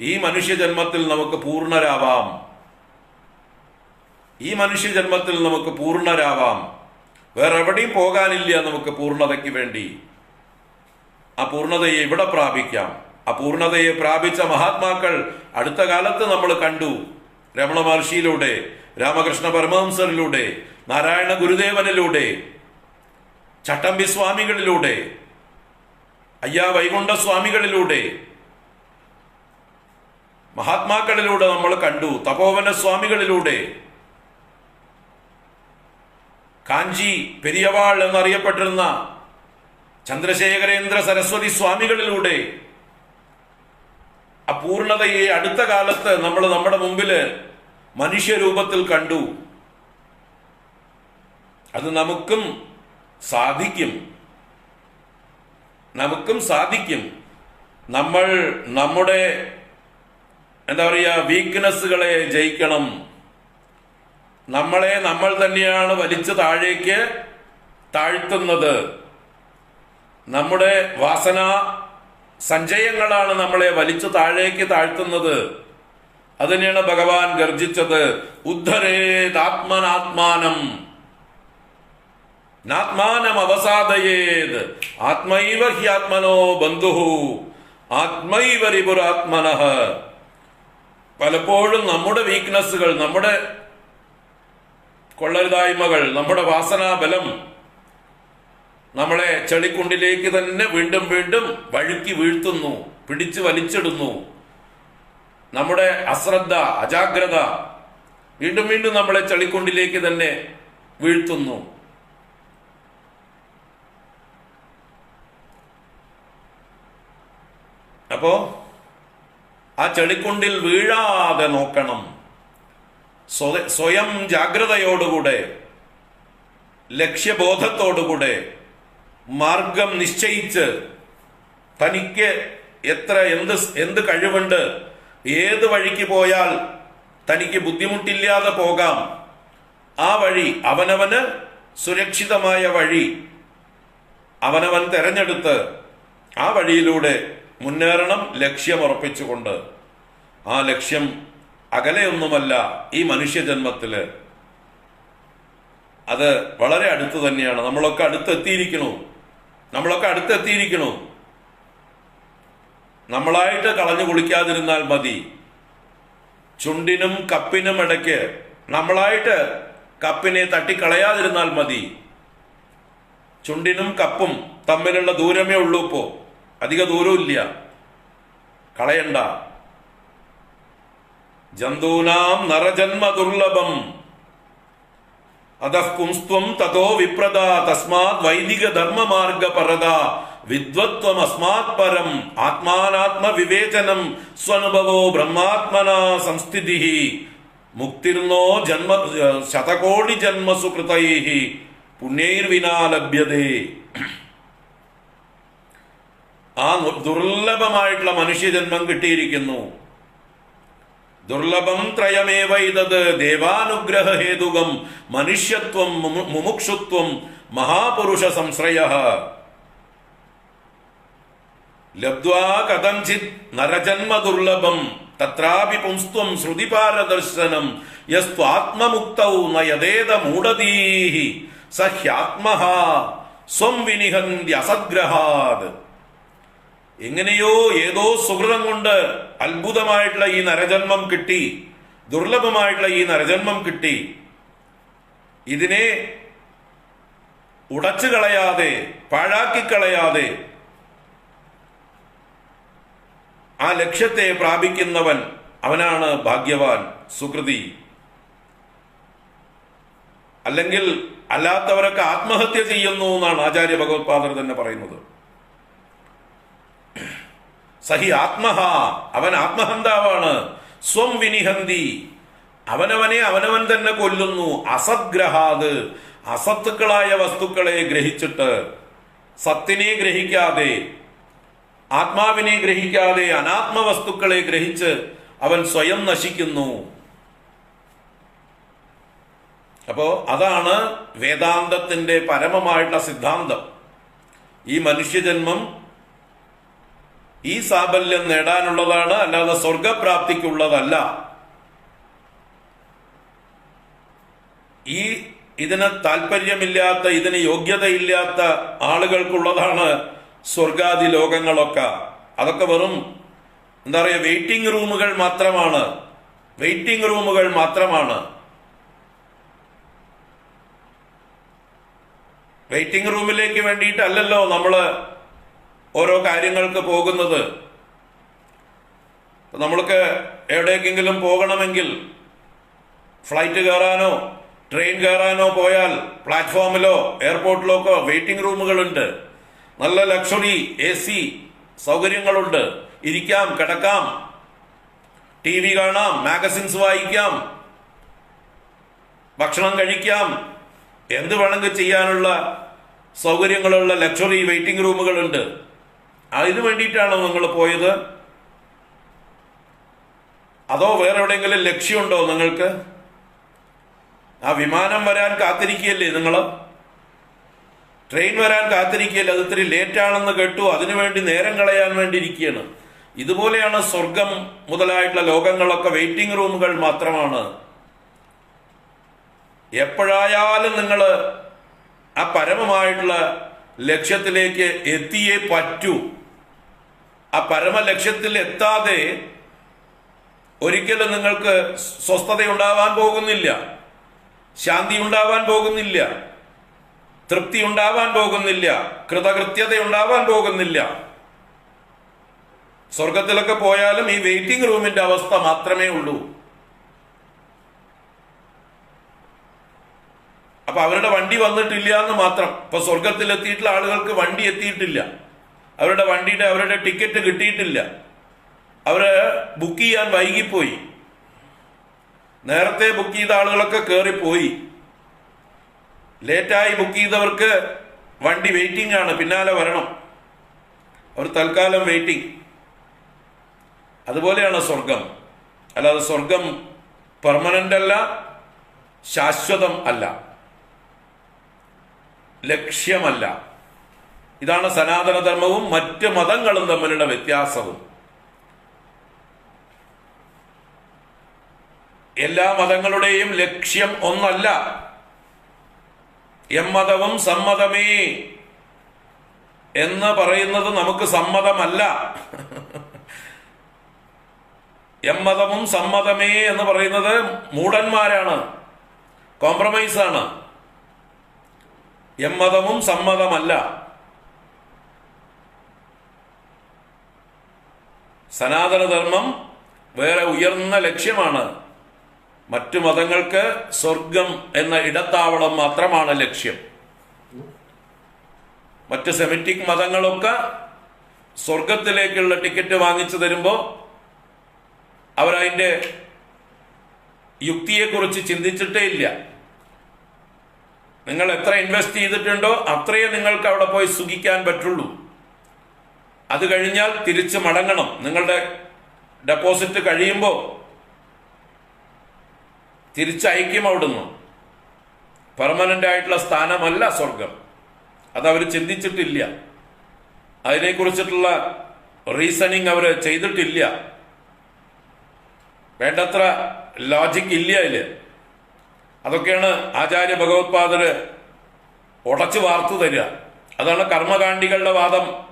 ഈ മനുഷ്യജന്മത്തിൽ നമുക്ക് പൂർണരാവാം ഈ മനുഷ്യജന്മത്തിൽ നമുക്ക് പൂർണരാവാം വേറെ എവിടെയും പോകാനില്ല നമുക്ക് പൂർണതയ്ക്ക് വേണ്ടി. ആ പൂർണതയെ ഇവിടെ പ്രാപിക്കാം. ആ പൂർണതയെ പ്രാപിച്ച മഹാത്മാക്കൾ അടുത്ത കാലത്ത് നമ്മൾ കണ്ടു. രമണ മഹർഷിയിലൂടെ രാമകൃഷ്ണ പരമഹംസരിലൂടെ നാരായണ ഗുരുദേവനിലൂടെ ചട്ടമ്പി സ്വാമികളിലൂടെ അയ്യാ വൈകുണ്ഠ സ്വാമികളിലൂടെ മഹാത്മാക്കളിലൂടെ നമ്മൾ കണ്ടു തപോവന സ്വാമികളിലൂടെ കാഞ്ചി പെരിയവാൾ എന്നറിയപ്പെട്ടിരുന്ന ചന്ദ്രശേഖരേന്ദ്ര സരസ്വതി സ്വാമികളിലൂടെ അപൂർണതയെ അടുത്ത കാലത്ത് നമ്മൾ നമ്മുടെ മുമ്പിൽ മനുഷ്യരൂപത്തിൽ കണ്ടു. അത് നമുക്കും സാധിക്കും. നമുക്കും സാധിക്കും. നമ്മൾ നമ്മുടെ എന്താ പറയുക വീക്ക്നെസ്സുകളെ ജയിക്കണം. നമ്മളെ നമ്മൾ തന്നെയാണ് വലിച്ചു താഴേക്ക് താഴ്ത്തുന്നത്. നമ്മുടെ വാസന സഞ്ചയങ്ങളാണ് നമ്മളെ വലിച്ചു താഴേക്ക് താഴ്ത്തുന്നത്. അതിനെയാണ് ഭഗവാൻ ഗർജിച്ചത്. ഉദ്ധരേതാത്മനാത്മാനം നാത്മാനം അവസാദയേത് ആത്മൈവ ആത്മനോ ബന്ധു ആത്മൈവ റിപുരാത്മന പലപ്പോഴും നമ്മുടെ വീക്ക്നെസ്സുകൾ നമ്മുടെ കൊള്ളരുതായ്മകൾ നമ്മുടെ വാസനാബലം നമ്മളെ ചെളിക്കുണ്ടിലേക്ക് തന്നെ വീണ്ടും വീണ്ടും വഴുക്കി വീഴ്ത്തുന്നു പിടിച്ചു വലിച്ചിടുന്നു. നമ്മുടെ അശ്രദ്ധ അജാഗ്രത വീണ്ടും വീണ്ടും നമ്മളെ ചെളിക്കുണ്ടിലേക്ക് തന്നെ വീഴ്ത്തുന്നു. അപ്പോ ആ ചെളിക്കുണ്ടിൽ വീഴാതെ നോക്കണം. സ്വ- സ്വയം ജാഗ്രതയോടുകൂടെ ലക്ഷ്യബോധത്തോടുകൂടെ മാർഗം നിശ്ചയിച്ച് തനിക്ക് എത്ര എന്ത് എന്ത് കഴിവുണ്ട് ഏത് വഴിക്ക് പോയാൽ തനിക്ക് ബുദ്ധിമുട്ടില്ലാതെ പോകാം ആ വഴി അവനവന് സുരക്ഷിതമായ വഴി അവനവൻ തെരഞ്ഞെടുത്ത് ആ വഴിയിലൂടെ മുന്നേറണം ലക്ഷ്യമുറപ്പിച്ചുകൊണ്ട് ആ ലക്ഷ്യം അകലെയൊന്നുമല്ല ഈ മനുഷ്യജന്മത്തിൽ അത് വളരെ അടുത്ത് തന്നെയാണ്. നമ്മളൊക്കെ അടുത്തെത്തിയിരിക്കണു നമ്മളൊക്കെ അടുത്തെത്തിയിരിക്കണു നമ്മളായിട്ട് കളഞ്ഞു കുളിക്കാതിരുന്നാൽ മതി. ചുണ്ടിനും കപ്പിനും ഇടയ്ക്ക് നമ്മളായിട്ട് കപ്പിനെ തട്ടിക്കളയാതിരുന്നാൽ മതി. ചുണ്ടിനും കപ്പും തമ്മിലുള്ള ദൂരമേ ഉള്ളൂ ഇപ്പോ. അധിക ദൂരവും ഇല്ല കളയണ്ട ജന്തൂനാം നരജന്മ ദുർലഭം അതഃ പുംസ്ത്വം തതോ വിപ്രദ തസ്മാത് വൈദിക ധർമ്മമാർഗ പരത വിദ്വത്വം അസ്മാത് പരം ആത്മാനാത്മ വിവേചനം സ്വനുഭവോ ബ്രഹ്മാത്മന സംസ്ഥിതി മുക്തിർനോ ജന്മ ശതകോടി ജന്മസു കൃതൈ പുണ്യൈർവിനാ ലഭ്യതേ ആ ദുർലഭമായിട്ടുള്ള മനുഷ്യജന്മം കിട്ടിയിരിക്കുന്നു. ദുർലഭം ത്രയമേ ഇതത് ദേവാനുഗ്രഹ ഹേതുകം മനുഷ്യത്വം മുമു- മുമുക്ഷുത്വം മഹാപുരുഷ സംശ്രയ. ലബ്ധ്വാ കഥഞ്ചിത് നരജന്മ ദുർലഭം തത്രാപി പുംസ്ത്വം ശ്രുതിപാരദർശനം യസ്ത്വാത്മമുക്തൗ നയതേത മൂഢതീഹി സഹ്യാത്മഹ സ്വം വിനിഹന്തി അസദ്ഗ്രഹാത് എങ്ങനെയോ ഏതോ സുഹൃതം കൊണ്ട് അത്ഭുതമായിട്ടുള്ള ഈ നരജന്മം കിട്ടി ദുർലഭമായിട്ടുള്ള ഈ നരജന്മം കിട്ടി. ഇതിനെ ഉടച്ചു കളയാതെ പാഴാക്കി കളയാതെ ആ ലക്ഷ്യത്തെ പ്രാപിക്കുന്നവൻ അവനാണ് ഭാഗ്യവാൻ സുകൃതി അല്ലെങ്കിൽ അല്ലാത്തവരൊക്കെ ആത്മഹത്യ ചെയ്യുന്നു എന്നാണ് ആചാര്യ ഭഗവത്പാദർ തന്നെ പറയുന്നത്. സഹി ആത്മഹ അവൻ ആത്മഹന്താവാണ്. സ്വം വിനിഹന്തി. അവനവനെ അവനവൻ തന്നെ കൊല്ലുന്നു. അസദ്ഗ്രഹാത്. അസത്തുക്കളായ വസ്തുക്കളെ ഗ്രഹിച്ചിട്ട് സത്തിനെ ഗ്രഹിക്കാതെ ആത്മാവിനെ ഗ്രഹിക്കാതെ അനാത്മ വസ്തുക്കളെ ഗ്രഹിച്ച് അവൻ സ്വയം നശിക്കുന്നു. അപ്പോ അതാണ് വേദാന്തത്തിന്റെ പരമമായിട്ടുള്ള സിദ്ധാന്തം. ഈ മനുഷ്യജന്മം ഈ സാബല്യം നേടാനുള്ളതാണ് അല്ലാതെ സ്വർഗപ്രാപ്തിക്കുള്ളതല്ല ഈ ഇതിന് താല്പര്യമില്ലാത്ത ഇതിന് യോഗ്യതയില്ലാത്ത ആളുകൾക്കുള്ളതാണ് സ്വർഗാദി ലോകങ്ങളൊക്കെ. അതൊക്കെ വെറും എന്താ പറയുക വെയിറ്റിംഗ് റൂമുകൾ മാത്രമാണ്. വെയിറ്റിംഗ് റൂമുകൾ മാത്രമാണ്. വെയിറ്റിംഗ് റൂമിലേക്ക് വേണ്ടിയിട്ടല്ലല്ലോ നമ്മൾ ഓരോ കാര്യങ്ങൾക്ക് പോകുന്നത്. നമ്മൾക്ക് എവിടേക്കെങ്കിലും പോകണമെങ്കിൽ ഫ്ലൈറ്റ് കയറാനോ ട്രെയിൻ കയറാനോ പോയാൽ പ്ലാറ്റ്ഫോമിലോ എയർപോർട്ടിലോ ഒക്കെ വെയിറ്റിംഗ് റൂമുകളുണ്ട് നല്ല ലക്ഷറി എ സി സൗകര്യങ്ങളുണ്ട്. ഇരിക്കാം കിടക്കാം. ടി വി കാണാം മാഗസിൻസ് വായിക്കാം. ഭക്ഷണം കഴിക്കാം. എന്ത് വേണമെങ്കിൽ ചെയ്യാനുള്ള സൗകര്യങ്ങളുള്ള ലക്ഷറി വെയിറ്റിംഗ് റൂമുകളുണ്ട് അതിനു വേണ്ടിയിട്ടാണോ നിങ്ങൾ പോയത്? അതോ വേറെ എവിടെയെങ്കിലും ലക്ഷ്യമുണ്ടോ നിങ്ങൾക്ക്? ആ വിമാനം വരാൻ കാത്തിരിക്കുകയല്ലേ നിങ്ങൾ? ട്രെയിൻ വരാൻ കാത്തിരിക്കുകയല്ലേ? അത് ഇത്തിരി ലേറ്റ് ആണെന്ന് കേട്ടു അതിനുവേണ്ടി നേരം കളയാൻ വേണ്ടി ഇരിക്കുകയാണ് ഇതുപോലെയാണ് സ്വർഗം മുതലായിട്ടുള്ള ലോകങ്ങളൊക്കെ വെയിറ്റിംഗ് റൂമുകൾ മാത്രമാണ്. എപ്പോഴായാലും നിങ്ങൾ ആ പരമമായിട്ടുള്ള ലക്ഷ്യത്തിലേക്ക് എത്തിയേ പറ്റൂ. ആ പരമ ലക്ഷ്യത്തിൽ എത്താതെ ഒരിക്കലും നിങ്ങൾക്ക് സ്വസ്ഥത ഉണ്ടാവാൻ പോകുന്നില്ല ശാന്തി ഉണ്ടാവാൻ പോകുന്നില്ല തൃപ്തി ഉണ്ടാവാൻ പോകുന്നില്ല കൃതകൃത്യത ഉണ്ടാവാൻ പോകുന്നില്ല. സ്വർഗത്തിലൊക്കെ പോയാലും ഈ വെയിറ്റിംഗ് റൂമിന്റെ അവസ്ഥ മാത്രമേ ഉള്ളൂ. അപ്പൊ അവരുടെ വണ്ടി വന്നിട്ടില്ല എന്ന് മാത്രം. ഇപ്പൊ സ്വർഗത്തിലെത്തിയിട്ടുള്ള ആളുകൾക്ക് വണ്ടി എത്തിയിട്ടില്ല. അവരുടെ വണ്ടിയുടെ അവരുടെ ടിക്കറ്റ് കിട്ടിയിട്ടില്ല. അവർ ബുക്ക് ചെയ്യാൻ വൈകിപ്പോയി. നേരത്തെ ബുക്ക് ചെയ്ത ആളുകളൊക്കെ കയറിപ്പോയി ലേറ്റായി ബുക്ക് ചെയ്തവർക്ക് വണ്ടി വെയിറ്റിംഗ് ആണ് പിന്നാലെ വരണം. അവർ തൽക്കാലം വെയിറ്റിംഗ് അതുപോലെയാണ് സ്വർഗം അല്ലാതെ സ്വർഗം പെർമനന്റ് അല്ല ശാശ്വതം അല്ല. ലക്ഷ്യമല്ല. ഇതാണ് സനാതനധർമ്മവും മറ്റ് മതങ്ങളും തമ്മിലുള്ള വ്യത്യാസവും. എല്ലാ മതങ്ങളുടെയും ലക്ഷ്യം ഒന്നല്ല. എമ്മതവും സമ്മതമേ എന്ന് പറയുന്നത് നമുക്ക് സമ്മതമല്ല. എമ്മതവും സമ്മതമേ എന്ന് പറയുന്നത് മൂടന്മാരാണ്. കോംപ്രമൈസാണ്. എമ്മതവും സമ്മതമല്ല. സനാതനധർമ്മം വേറെ ഉയർന്ന ലക്ഷ്യമാണ്. മറ്റു മതങ്ങൾക്ക് സ്വർഗം എന്ന ഇടത്താവളം മാത്രമാണ് ലക്ഷ്യം. മറ്റ് സെമിറ്റിക് മതങ്ങളൊക്കെ സ്വർഗത്തിലേക്കുള്ള ടിക്കറ്റ് വാങ്ങിച്ചു തരുമ്പോൾ അവരതിന്റെ യുക്തിയെക്കുറിച്ച് ചിന്തിച്ചിട്ടേ ഇല്ല. നിങ്ങൾ എത്ര ഇൻവെസ്റ്റ് ചെയ്തിട്ടുണ്ടോ അത്രയേ നിങ്ങൾക്ക് അവിടെ പോയി സുഖിക്കാൻ പറ്റുള്ളൂ. അത് കഴിഞ്ഞാൽ തിരിച്ച് മടങ്ങണം. നിങ്ങളുടെ ഡെപ്പോസിറ്റ് കഴിയുമ്പോൾ തിരിച്ചയക്കും അവിടുന്ന്. പെർമനന്റ് ആയിട്ടുള്ള സ്ഥാനമല്ല സ്വർഗം അതവർ ചിന്തിച്ചിട്ടില്ല. അതിനെക്കുറിച്ചിട്ടുള്ള റീസണിങ് അവർ ചെയ്തിട്ടില്ല. വേണ്ടത്ര ലോജിക് ഇല്ല അതിൽ. അതൊക്കെയാണ് ആചാര്യ ഭഗവത്പാദര് ഉടച്ചു വാർത്തു തരിക. അതാണ് കർമ്മകാണ്ഡികളുടെ വാദം.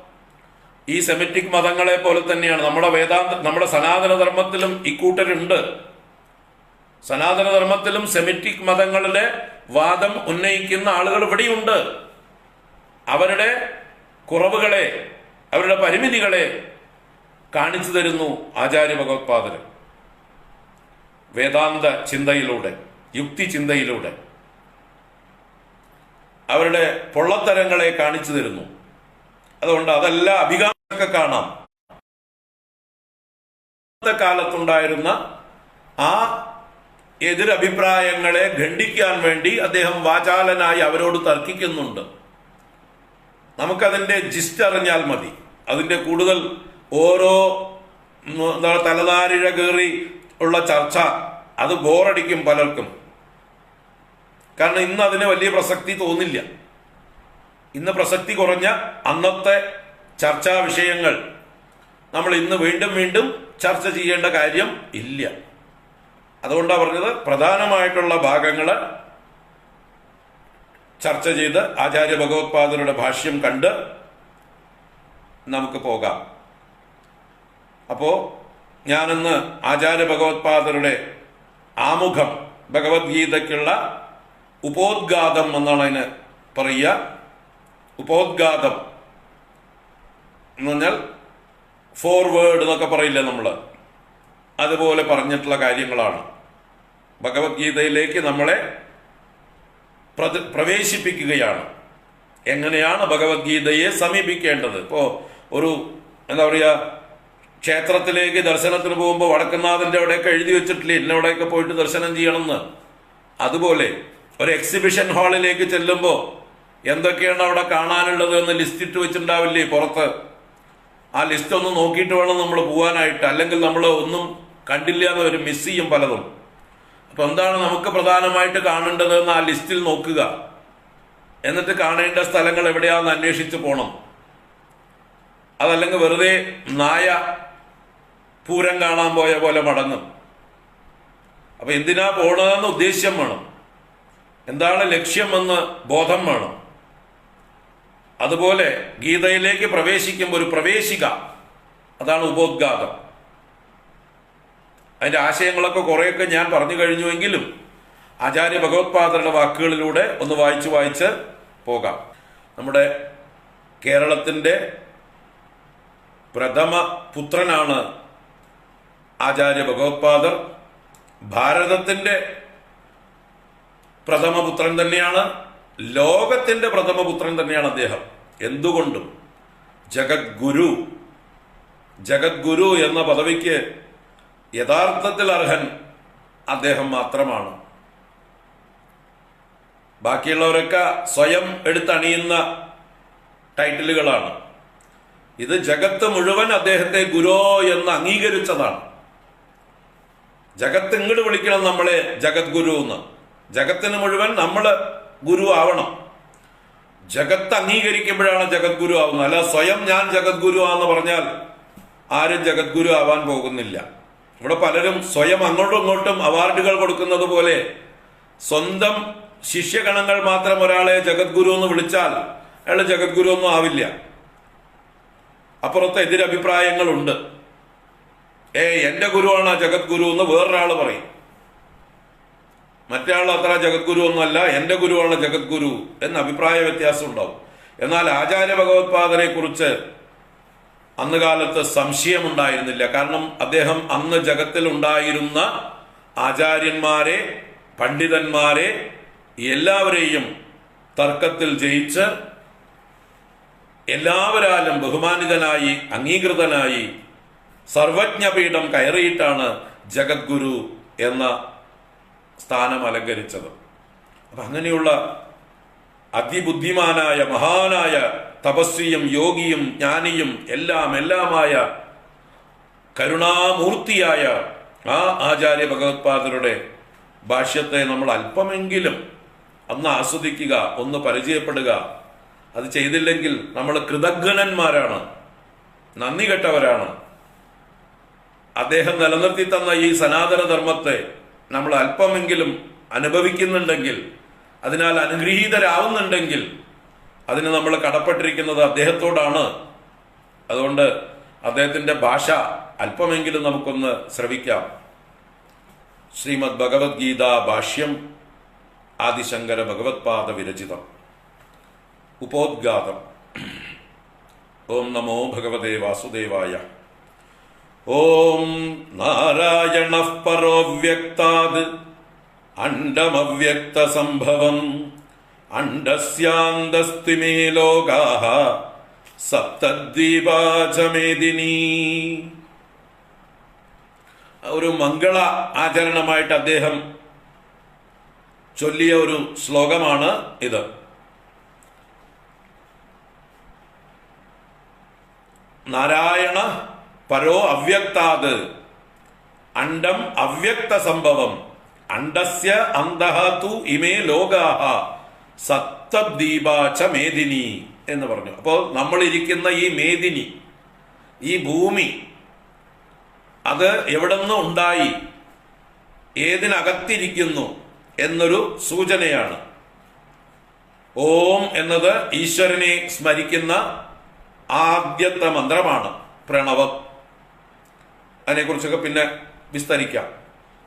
ഈ സെമിറ്റിക് മതങ്ങളെ പോലെ തന്നെയാണ്. നമ്മുടെ വേദാന്ത നമ്മുടെ സനാതനധർമ്മത്തിലും ഇക്കൂട്ടരുണ്ട്. സനാതനധർമ്മത്തിലും സെമിറ്റിക് മതങ്ങളുടെ വാദം ഉന്നയിക്കുന്ന ആളുകൾ ഇവിടെയുണ്ട്. അവരുടെ കുറവുകളെ അവരുടെ പരിമിതികളെ കാണിച്ചു തരുന്നു ആചാര്യ ഭഗവത്പാദര്. വേദാന്ത ചിന്തയിലൂടെ യുക്തി ചിന്തയിലൂടെ. അവരുടെ പൊള്ളത്തരങ്ങളെ കാണിച്ചു തരുന്നു. അതുകൊണ്ട് അതെല്ലാം അഭികാമൊക്കെ കാണാം. കാലത്തുണ്ടായിരുന്ന ആ എതിരഭിപ്രായങ്ങളെ ഖണ്ഡിക്കാൻ വേണ്ടി അദ്ദേഹം വാചാലനായി അവരോട് തർക്കിക്കുന്നുണ്ട്. നമുക്കതിന്റെ ജിസ്റ്റ് അറിഞ്ഞാൽ മതി. അതിന്റെ കൂടുതൽ ഓരോ എന്താ തലനാരിഴ കയറി ഉള്ള ചർച്ച അത് ബോറടിക്കും പലർക്കും. കാരണം ഇന്ന് അതിന് വലിയ പ്രസക്തി തോന്നില്ല. ഇന്ന് പ്രസക്തി കുറഞ്ഞ അന്നത്തെ ചർച്ചാ വിഷയങ്ങൾ. നമ്മൾ ഇന്ന് വീണ്ടും വീണ്ടും ചർച്ച ചെയ്യേണ്ട കാര്യം ഇല്ല. അതുകൊണ്ടാണ് പറഞ്ഞത് പ്രധാനമായിട്ടുള്ള ഭാഗങ്ങൾ ചർച്ച ചെയ്ത് ആചാര്യ ഭഗവത്പാദരുടെ ഭാഷ്യം കണ്ട് നമുക്ക് പോകാം. അപ്പോ ഞാനിന്ന് ആചാര്യ ഭഗവത്പാദരുടെ ആമുഖം ഭഗവത്ഗീതയ്ക്കുള്ള ഉപോദ്ഘാതം എന്നാണ് അതിന് പറയുക. ഉപോദ്ഘാതം എന്ന് പറഞ്ഞാൽ ഫോർവേഡ് എന്നൊക്കെ പറയില്ല നമ്മൾ അതുപോലെ പറഞ്ഞിട്ടുള്ള കാര്യങ്ങളാണ്. ഭഗവത്ഗീതയിലേക്ക് നമ്മളെ പ്രവേശിപ്പിക്കുകയാണ്. എങ്ങനെയാണ് ഭഗവത്ഗീതയെ സമീപിക്കേണ്ടത്? ഇപ്പോൾ ഒരു എന്താ പറയുക ക്ഷേത്രത്തിലേക്ക് ദർശനത്തിന് പോകുമ്പോൾ വടക്കുന്നാഥന്റെ അവിടെയൊക്കെ എഴുതി വെച്ചിട്ടില്ലേ? ഇന്നവിടെയൊക്കെ പോയിട്ട് ദർശനം ചെയ്യണമെന്ന്. അതുപോലെ ഒരു എക്സിബിഷൻ ഹാളിലേക്ക് ചെല്ലുമ്പോൾ എന്തൊക്കെയാണ് അവിടെ കാണാനുള്ളത് എന്ന് ലിസ്റ്റിട്ട് വെച്ചിട്ടുണ്ടാവില്ലേ? പുറത്ത് ആ ലിസ്റ്റ് ഒന്ന് നോക്കിയിട്ട് വേണം നമ്മൾ പോകാനായിട്ട് അല്ലെങ്കിൽ നമ്മൾ ഒന്നും കണ്ടില്ല എന്ന് വരും മിസ് ചെയ്യും പലതും. അപ്പൊ എന്താണ് നമുക്ക് പ്രധാനമായിട്ട് കാണേണ്ടത് എന്ന് ആ ലിസ്റ്റിൽ നോക്കുക. എന്നിട്ട് കാണേണ്ട സ്ഥലങ്ങൾ എവിടെയാണെന്ന് അന്വേഷിച്ച് പോകണം അതല്ലെങ്കിൽ വെറുതെ നായ പൂരം കാണാൻ പോയ പോലെ മടങ്ങും. അപ്പൊ എന്തിനാ പോണതെന്ന് ഉദ്ദേശ്യം വേണം. എന്താണ് ലക്ഷ്യമെന്ന് ബോധം വേണം. അതുപോലെ ഗീതയിലേക്ക് പ്രവേശിക്കുമ്പോൾ ഒരു പ്രവേശിക. അതാണ് ഉപോദ്ഘാതം അതിന്റെ ആശയങ്ങളൊക്കെ കുറേയൊക്കെ ഞാൻ പറഞ്ഞു കഴിഞ്ഞുവെങ്കിലും ആചാര്യ ഭഗവത്പാദരുടെ വാക്കുകളിലൂടെ ഒന്ന് വായിച്ച് വായിച്ച് പോകാം. നമ്മുടെ കേരളത്തിന്റെ പ്രഥമ പുത്രനാണ് ആചാര്യ ഭഗവത്പാദർ. ഭാരതത്തിന്റെ പ്രഥമ പുത്രൻ തന്നെയാണ്. ലോകത്തിന്റെ പ്രഥമപുത്രൻ തന്നെയാണ് അദ്ദേഹം. എന്തുകൊണ്ടും ജഗദ്ഗുരു ജഗദ്ഗുരു എന്ന പദവിക്ക് യഥാർത്ഥത്തിൽ അർഹൻ അദ്ദേഹം മാത്രമാണ്. ബാക്കിയുള്ളവരൊക്കെ സ്വയം എടുത്തണിയുന്ന ടൈറ്റിലുകളാണ്. ഇത് ജഗത്ത് മുഴുവൻ അദ്ദേഹത്തെ ഗുരോ എന്ന് അംഗീകരിച്ചതാണ്. ജഗത്ത് ഇങ്ങോട്ട് വിളിക്കണം നമ്മളെ ജഗദ്ഗുരു എന്ന്. ജഗത്തിന് മുഴുവൻ നമ്മൾ ഗുരു ആവണം ജഗത്ത് അംഗീകരിക്കുമ്പോഴാണ് ജഗദ്ഗുരു ആവുന്നത്. അല്ല സ്വയം ഞാൻ ജഗദ്ഗുരു ആന്ന് പറഞ്ഞാൽ ആരും ജഗദ്ഗുരു ആവാൻ പോകുന്നില്ല. ഇവിടെ പലരും സ്വയം അങ്ങോട്ടും ഇങ്ങോട്ടും അവാർഡുകൾ കൊടുക്കുന്നത് പോലെ സ്വന്തം ശിഷ്യഗണങ്ങൾ മാത്രം ഒരാളെ ജഗദ്ഗുരു എന്ന് വിളിച്ചാൽ അയാൾ ജഗദ്ഗുരു ഒന്നും ആവില്ല. അപ്പുറത്ത് എതിരഭിപ്രായങ്ങളുണ്ട്. ഏ എന്റെ ഗുരുവാണ് ജഗദ്ഗുരു എന്ന് വേറൊരാൾ പറയും. മറ്റേ ആൾ അത്ര ജഗദ്ഗുരു ഒന്നല്ല എന്റെ ഗുരുവാണ് ജഗദ്ഗുരു എന്ന അഭിപ്രായ വ്യത്യാസം ഉണ്ടാവും. എന്നാൽ ആചാര്യ ഭഗവത്പാദനെ കുറിച്ച് അന്ന് കാലത്ത് സംശയമുണ്ടായിരുന്നില്ല. കാരണം അദ്ദേഹം അന്ന് ജഗത്തിൽ ഉണ്ടായിരുന്ന ആചാര്യന്മാരെ പണ്ഡിതന്മാരെ എല്ലാവരെയും തർക്കത്തിൽ ജയിച്ച് എല്ലാവരാലും ബഹുമാനിതനായി അംഗീകൃതനായി സർവജ്ഞപീഠം കയറിയിട്ടാണ് ജഗദ്ഗുരു എന്ന സ്ഥാനം അലങ്കരിച്ചത്. അപ്പൊ അങ്ങനെയുള്ള അതിബുദ്ധിമാനായ മഹാനായ തപസ്വിയും യോഗിയും ജ്ഞാനിയും എല്ലാം എല്ലാമായ കരുണാമൂർത്തിയായ ആ ആചാര്യ ഭഗവത്പാദരുടെ ഭാഷ്യത്തെ നമ്മൾ അല്പമെങ്കിലും അന്ന് ആസ്വദിക്കുക ഒന്ന് പരിചയപ്പെടുക. അത് ചെയ്തില്ലെങ്കിൽ നമ്മൾ കൃതജ്ഞന്മാരാണ് നന്ദി കെട്ടവരാണ് അദ്ദേഹം നിലനിർത്തി തന്ന ഈ സനാതന ധർമ്മത്തെ നമ്മൾ അല്പമെങ്കിലും അനുഭവിക്കുന്നുണ്ടെങ്കിൽ അതിനാൽ അനുഗ്രഹീതരാവുന്നുണ്ടെങ്കിൽ അതിന് നമ്മൾ കടപ്പെട്ടിരിക്കുന്നത് അദ്ദേഹത്തോടാണ്. അതുകൊണ്ട് അദ്ദേഹത്തിന്റെ ഭാഷ അല്പമെങ്കിലും നമുക്കൊന്ന് ശ്രവിക്കാം. ശ്രീമദ് ഭഗവത്ഗീത ഭാഷ്യം ആദിശങ്കര ഭഗവത്പാദ വിരചിതം. ഉപോദ്ഘാതം ഓം നമോ ഭഗവതേ വാസുദേവായ. ഓം നാരായണ പരോ വ്യക്താത് അണ്ടമവ്യക്തസംഭവം അണ്ടസ്യാന്തസ്തിമേ ലോകാ സപ്തദ്വീപാചമേദിനി. ഒരു മംഗള ആചരണമായിട്ട് അദ്ദേഹം ചൊല്ലിയ ഒരു ശ്ലോകമാണ് ഇത്. നാരായണ പരോ അവ്യക്താത്. അണ്ടം അവ്യക്ത സംഭവം. അണ്ടസ്യ അന്തഹ തു ഇമേ ലോകാഹ. സപ്തദ്വീപാച മേദിനി എന്ന് പറഞ്ഞു. അപ്പോൾ നമ്മൾ ഇരിക്കുന്ന ഈ മേദിനി ഈ ഭൂമി അത് എവിടെ നിന്ന് ഉണ്ടായി? ഏതിനകത്തിരിക്കുന്നു എന്നൊരു സൂചനയാണ്. ഓം എന്നത് ഈശ്വരനെ സ്മരിക്കുന്ന ആദ്യത്തെ മന്ത്രമാണ്. പ്രണവം. അതിനെക്കുറിച്ചൊക്കെ പിന്നെ വിസ്തരിക്കാം.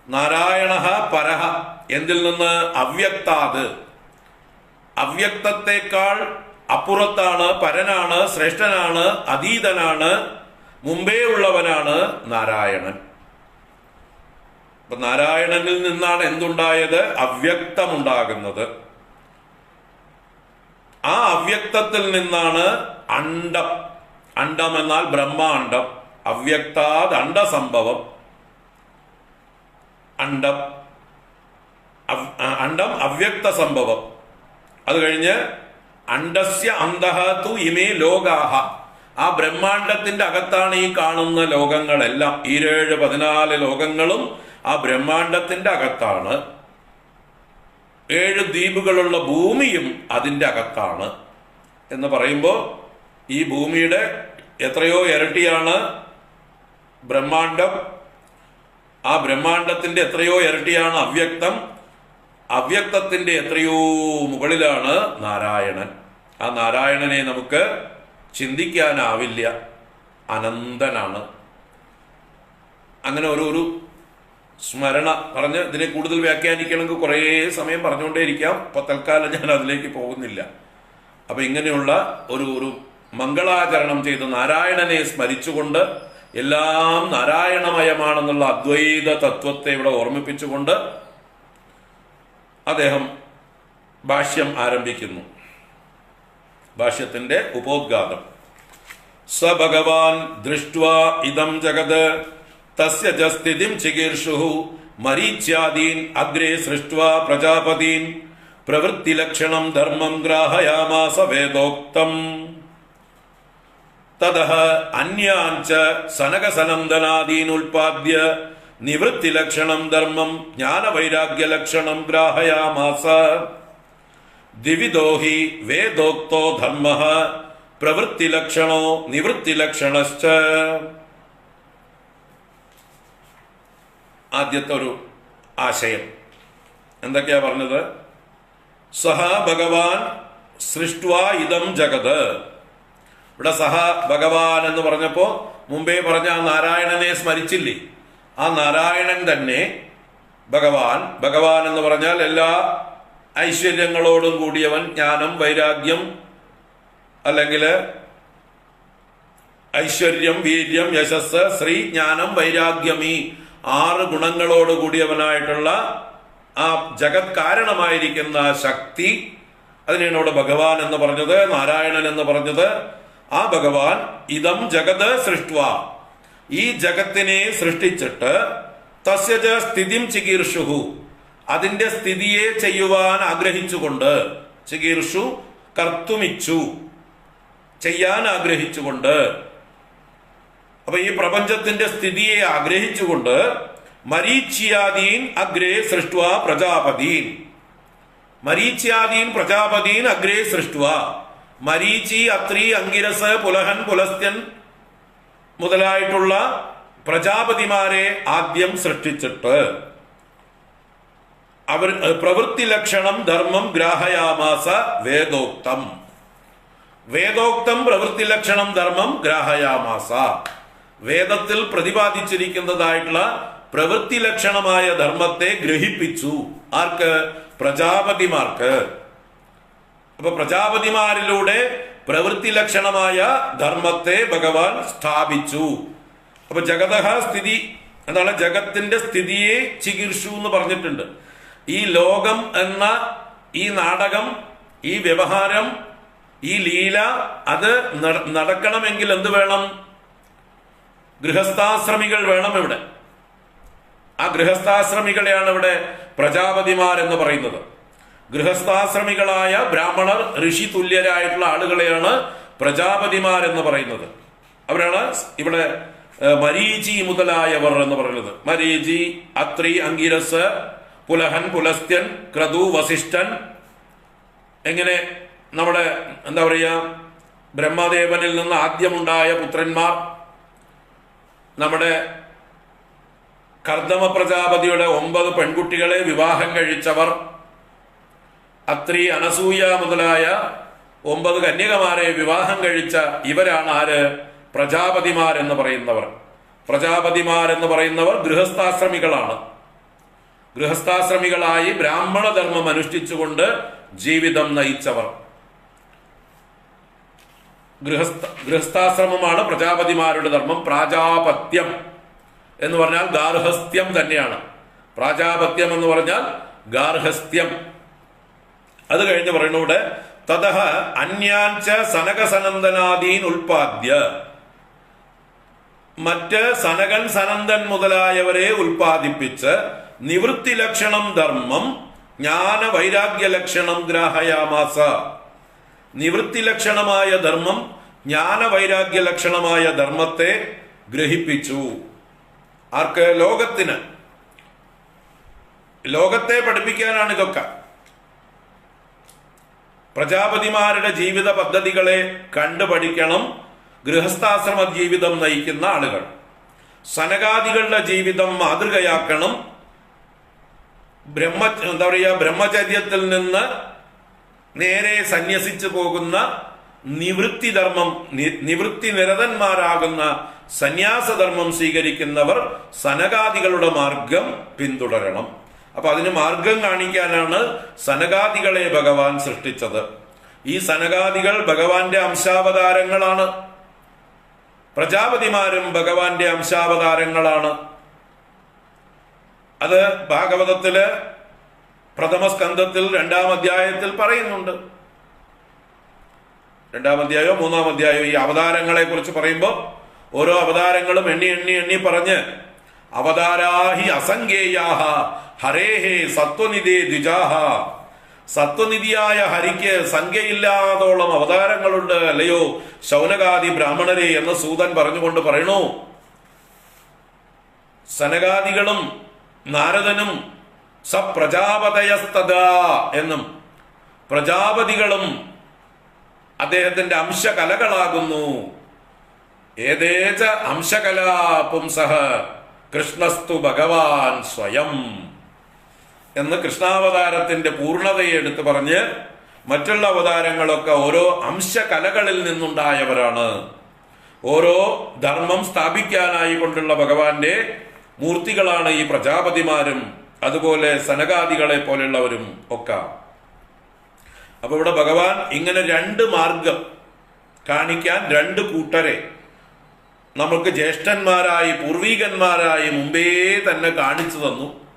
നാരായണ പരഹ എന്തിൽ നിന്ന് അവ്യക്താത്? അവ്യക്തത്തെക്കാൾ അപ്പുറത്താണ് പരനാണ് ശ്രേഷ്ഠനാണ് അതീതനാണ് മുമ്പേ ഉള്ളവനാണ് നാരായണൻ. അപ്പൊ നാരായണനിൽ നിന്നാണ് എന്തുണ്ടായത്? അവ്യക്തമുണ്ടാകുന്നത്. ആ അവ്യക്തത്തിൽ നിന്നാണ് അണ്ടം അണ്ടം എന്നാൽ ബ്രഹ്മാണ്ടം അവ്യക്താത് അണ്ടസംഭവം അണ്ടം അണ്ടം അവ്യക്ത സംഭവം അത് കഴിഞ്ഞ് അണ്ടസ്യ അന്തഹത്തു ഇമേ ലോകാഹ. ആ ബ്രഹ്മാണ്ടത്തിന്റെ അകത്താണ് ഈ കാണുന്ന ലോകങ്ങളെല്ലാം. ഈരേഴ് പതിനാല് ലോകങ്ങളും ആ ബ്രഹ്മാണ്ടത്തിന്റെ അകത്താണ്. ഏഴ് ദ്വീപുകളുള്ള ഭൂമിയും അതിന്റെ അകത്താണ്. എന്ന് പറയുമ്പോൾ ഈ ഭൂമിയുടെ എത്രയോ ഇരട്ടിയാണ് ബ്രഹ്മാണ്ടം ആ ബ്രഹ്മാണ്ടത്തിന്റെ എത്രയോ ഇരട്ടിയാണ് അവ്യക്തം. അവ്യക്തത്തിന്റെ എത്രയോ മുകളിലാണ് നാരായണൻ. ആ നാരായണനെ നമുക്ക് ചിന്തിക്കാനാവില്ല. അനന്തനാണ്. അങ്ങനെ ഒരു ഒരു സ്മരണ പറഞ്ഞ് ഇതിനെ കൂടുതൽ വ്യാഖ്യാനിക്കണമെങ്കിൽ കുറേ സമയം പറഞ്ഞുകൊണ്ടേയിരിക്കാം. ഇപ്പൊ തൽക്കാലം ഞാൻ അതിലേക്ക് പോകുന്നില്ല. അപ്പൊ ഇങ്ങനെയുള്ള ഒരു ഒരു മംഗളാചരണം ചെയ്ത് നാരായണനെ സ്മരിച്ചുകൊണ്ട് എല്ലാം നാരായണമയമാണെന്നുള്ള അദ്വൈത തത്വത്തെ ഇവിടെ ഓർമ്മിപ്പിച്ചുകൊണ്ട് അദ്ദേഹം ഭാഷ്യം ആരംഭിക്കുന്നു. ഭാഷ്യത്തിന്റെ ഉപോദ്ഘാതം സ ഭഗവാൻ ദൃഷ്ട്വാ ഇതം ജഗത് തസ്യ ച സ്ഥിതിം ചികീർഷു മരീച്യാദീൻ അഗ്രേ സൃഷ്ട്വാ പ്രജാപതീൻ. പ്രവൃത്തിലക്ഷണം ധർമ്മം ഗ്രാഹയാമാസ വേദോക്തം. തതഃ അന്യാഞ്ച സനകസനന്ദനാദീനുൽപാദ്യ നിവൃത്തിലക്ഷണം ധർമ്മം ജ്ഞാനവൈരാഗ്യലക്ഷണം ഗ്രാഹയാമാസ. ദിവിദോ ഹി വേദോക്തോ ധർമ്മ പ്രവൃത്തിലക്ഷണോ നിവൃത്തിലക്ഷണശ്ച. ആദ്യത്തെ ഒരു ആശയം. എന്തൊക്കെയാ പറഞ്ഞത്? സഹ ഭഗവാൻ സൃഷ്ടുവാ ഇതം ജഗത്. ഇവിടെ സഹ ഭഗവാൻ എന്ന് പറഞ്ഞപ്പോ മുമ്പേ പറഞ്ഞ ആ നാരായണനെ സ്മരിച്ചില്ലേ? ആ നാരായണൻ തന്നെ ഭഗവാൻ ഭഗവാൻ എന്ന് പറഞ്ഞാൽ എല്ലാ ഐശ്വര്യങ്ങളോടും കൂടിയവൻ ജ്ഞാനം വൈരാഗ്യം അല്ലെങ്കിൽ ഐശ്വര്യം വീര്യം യശസ് ശ്രീ ജ്ഞാനം വൈരാഗ്യം ഈ ആറ് ഗുണങ്ങളോട് കൂടിയവനായിട്ടുള്ള ആ ജഗത് കാരണമായിരിക്കുന്ന ശക്തി അതിനാണ് ഇവിടെ ഭഗവാൻ എന്ന് പറഞ്ഞത് നാരായണൻ എന്ന് പറഞ്ഞത്. ആ ഭഗവാൻ ഇതം ജഗത് സൃഷ്ടുവ. ഈ ജഗത്തിനെ സൃഷ്ടിച്ചിട്ട് തസ്യജ സ്ഥിതിം ചികീർഷുഹു. അതിന്റെ സ്ഥിതിയെ ചെയ്യുവാൻ ആഗ്രഹിച്ചുകൊണ്ട് ചികീർഷു കർത്തുമിച്ചു. ചെയ്യാൻ ആഗ്രഹിച്ചുകൊണ്ട്. അപ്പൊ ഈ പ്രപഞ്ചത്തിന്റെ സ്ഥിതിയെ ആഗ്രഹിച്ചുകൊണ്ട് മരീച്യാദീൻ അഗ്രേ സൃഷ്ടുവ പ്രജാപതീൻ. മരീച്യാദീൻ പ്രജാപതീൻ അഗ്രേ സൃഷ്ടുവ. മരീചി അത്രി അങ്കിരസ് പുലഹൻ പുലസ്ത്യൻ മുതലായിട്ടുള്ള പ്രജാപതിമാരെ ആദ്യം സൃഷ്ടിച്ചിട്ട് അവർ പ്രവൃത്തി ലക്ഷണം ധർമ്മം ഗ്രാഹയാമാസ വേദോക്തം. വേദോക്തം പ്രവൃത്തി ലക്ഷണം ധർമ്മം ഗ്രാഹയാമാസ. വേദത്തിൽ പ്രതിപാദിച്ചിരിക്കുന്നതായിട്ടുള്ള പ്രവൃത്തി ലക്ഷണമായ ധർമ്മത്തെ ഗ്രഹിപ്പിച്ചു. ആർക്ക്? പ്രജാപതിമാർക്ക്. അപ്പൊ പ്രജാപതിമാരിലൂടെ പ്രവൃത്തി ലക്ഷണമായ ധർമ്മത്തെ ഭഗവാൻ സ്ഥാപിച്ചു. അപ്പൊ ജഗതഹ സ്ഥിതി എന്താണ് ജഗത്തിന്റെ സ്ഥിതിയെ ചികിത്സു എന്ന് പറഞ്ഞിട്ടുണ്ട്. ഈ ലോകം എന്ന ഈ നാടകം ഈ വ്യവഹാരം ഈ ലീല അത് നടക്കണമെങ്കിൽ എന്ത് വേണം? ഗൃഹസ്ഥാശ്രമികൾ വേണം ഇവിടെ. ആ ഗൃഹസ്ഥാശ്രമികളെയാണ് ഇവിടെ പ്രജാപതിമാർ എന്ന് പറയുന്നത്. ഗൃഹസ്ഥാശ്രമികളായ ബ്രാഹ്മണർ ഋഷി തുല്യരായിട്ടുള്ള ആളുകളെയാണ് പ്രജാപതിമാർ എന്ന് പറയുന്നത്. അവരാണ് ഇവിടെ മരീചി മുതലായവർ എന്ന് പറയുന്നത്. മരീചി അത്രി അങ്കിരസ് പുലഹൻ പുലസ്ത്യൻ ക്രതു വസിഷ്ഠൻ എങ്ങനെ നമ്മുടെ എന്താ പറയുക ബ്രഹ്മദേവനിൽ നിന്ന് ആദ്യമുണ്ടായ പുത്രന്മാർ നമ്മുടെ കർദമ പ്രജാപതിയുടെ ഒമ്പത് പെൺകുട്ടികളെ വിവാഹം കഴിച്ചവർ അത്രി അനസൂയ മുതലായ ഒമ്പത് കന്യകമാരെ വിവാഹം കഴിച്ച ഇവരാണ് ആര്? പ്രജാപതിമാർ എന്ന് പറയുന്നവർ. പ്രജാപതിമാർ എന്ന് പറയുന്നവർ ഗൃഹസ്ഥാശ്രമികളാണ്. ഗൃഹസ്ഥാശ്രമികളായി ബ്രാഹ്മണ ധർമ്മം അനുഷ്ഠിച്ചുകൊണ്ട് ജീവിതം നയിച്ചവർ. ഗൃഹസ്ഥ ഗൃഹസ്ഥാശ്രമമാണ് പ്രജാപതിമാരുടെ ധർമ്മം. പ്രാജാപത്യം എന്ന് പറഞ്ഞാൽ ഗാർഹസ്ഥ്യം തന്നെയാണ്. പ്രാജാപത്യം എന്ന് പറഞ്ഞാൽ ഗാർഹസ്ഥ്യം. അത് കഴിഞ്ഞ് പറയണൂടെ തതഹ അന്യാഞ്ച സനകസനന്ദനാദീൻ ഉൽപാദ്യ. മറ്റ് സനകൻ സനന്ദൻ മുതലായവരെ ഉൽപാദിപ്പിച്ച് നിവൃത്തി ലക്ഷണം ധർമ്മം ജ്ഞാന വൈരാഗ്യ ലക്ഷണം ഗ്രാഹയാമാസ. നിവൃത്തി ലക്ഷണമായ ധർമ്മം ജ്ഞാന വൈരാഗ്യ ലക്ഷണമായ ധർമ്മത്തെ ഗ്രഹിപ്പിച്ചു. ആർക്ക്? ലോകത്തിന്. ലോകത്തെ പഠിപ്പിക്കാനാണ് ഇതൊക്കെ. പ്രജാപതിമാരുടെ ജീവിത പദ്ധതികളെ കണ്ടുപഠിക്കണം. ഗൃഹസ്ഥാശ്രമ ജീവിതം നയിക്കുന്ന ആളുകൾ. സനകാദികളുടെ ജീവിതം മാതൃകയാക്കണം. ബ്രഹ്മ എന്താ പറയുക ബ്രഹ്മചര്യത്തിൽ നിന്ന് നേരെ സന്യസിച്ചു പോകുന്ന നിവൃത്തി ധർമ്മം നിവൃത്തി നിരതന്മാരാകുന്ന സന്യാസധർമ്മം സ്വീകരിക്കുന്നവർ സനകാദികളുടെ മാർഗം പിന്തുടരണം. അപ്പൊ അതിന് മാർഗം കാണിക്കാനാണ് സനകാദികളെ ഭഗവാൻ സൃഷ്ടിച്ചത്. ഈ സനകാദികൾ ഭഗവാന്റെ അംശാവതാരങ്ങളാണ്. പ്രജാപതിമാരും ഭഗവാന്റെ അംശാവതാരങ്ങളാണ്. അത് ഭാഗവതത്തിൽ പ്രഥമ സ്കന്ധത്തിൽ രണ്ടാം അധ്യായത്തിൽ പറയുന്നുണ്ട്. രണ്ടാം അധ്യായോ മൂന്നാം അധ്യായോ ഈ അവതാരങ്ങളെ കുറിച്ച് പറയുമ്പോൾ ഓരോ അവതാരങ്ങളും എണ്ണി എണ്ണി എണ്ണി പറഞ്ഞ് അവതാരാഹി അസംഖ്യേയാഹ ഹരേഹേ സത്വനിധേ ദ്വിജാഹ. സത്വനിധിയായ ഹരിക്ക് സംഖ്യയില്ലാതോളം അവതാരങ്ങളുണ്ട് അല്ലയോ? ശൗനകാദി ബ്രാഹ്മണരെ എന്ന് സൂതൻ പറഞ്ഞുകൊണ്ട് പറയണു. സനകാദികളും നാരദനും സപ്രജാപതയസ്തത എന്നും പ്രജാപതികളും അദ്ദേഹത്തിന്റെ അംശകലകളാകുന്നു. ഏതേച അംശകലാ പുംസഹ കൃഷ്ണസ്തു ഭഗവാൻ സ്വയം എന്ന് കൃഷ്ണാവതാരത്തിന്റെ പൂർണതയെ എടുത്തു പറഞ്ഞ് മറ്റുള്ള അവതാരങ്ങളൊക്കെ ഓരോ അംശകലകളിൽ നിന്നുണ്ടായവരാണ്. ഓരോ ധർമ്മം സ്ഥാപിക്കാനായി കൊണ്ടുള്ള ഭഗവാന്റെ മൂർത്തികളാണ് ഈ പ്രജാപതിമാരും അതുപോലെ സനകാദികളെ പോലെയുള്ളവരും ഒക്കെ. അപ്പൊ ഇവിടെ ഭഗവാൻ ഇങ്ങനെ രണ്ട് മാർഗം കാണിക്കാൻ രണ്ട് കൂട്ടരെ നമുക്ക് ജ്യേഷ്ഠന്മാരായി പൂർവീകന്മാരായി മുമ്പേ തന്നെ കാണിച്ചു തന്നു.